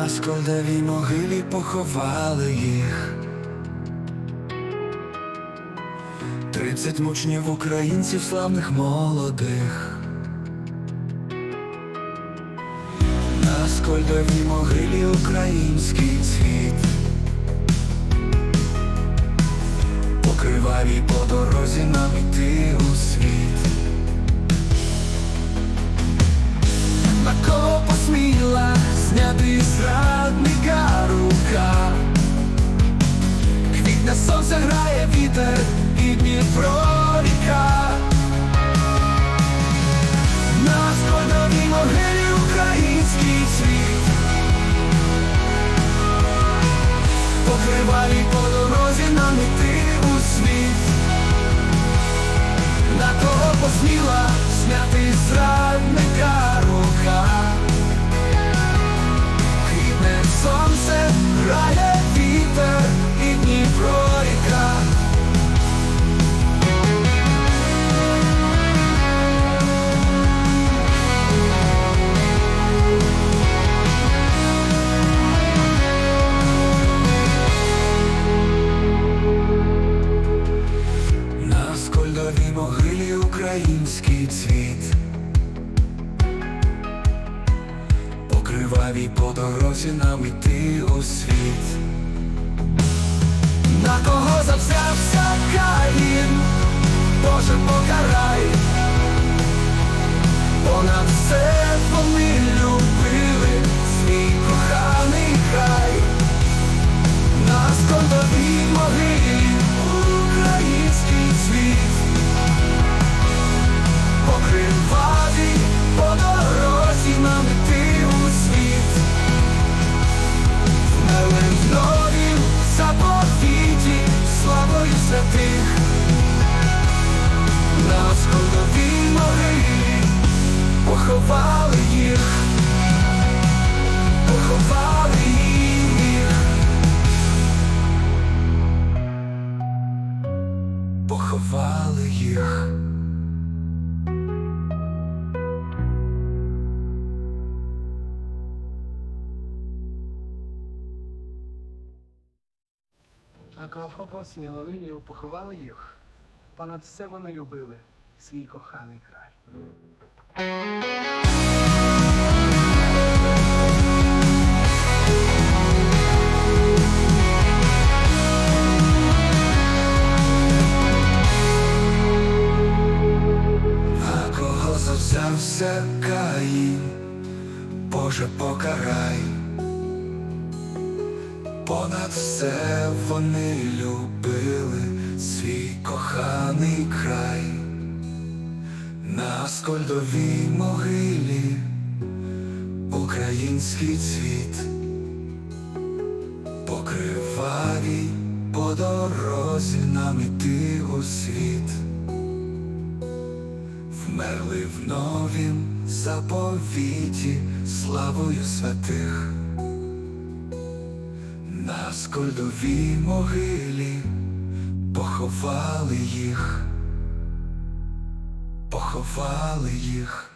На скольдовій могилі поховали їх. Тридцять мучнів українців славних молодих. На скольдовій могилі український цвіт. По кривавій по дорозі нам іти improv український цвіт. По по дорозі нам іти у світ. На кого завзявся Каїн, Боже покарай поховали їх. А кого сміловинів поховали їх, понад все вони любили свій коханий край. Завзявся Каїн, Боже покарай, понад все вони любили свій коханий край, на скольдовій могилі український цвіт, покривавій по дорозі нам іти у світ. Вмерли в новім заповіті славою святих, на скольдовій могилі поховали їх, поховали їх.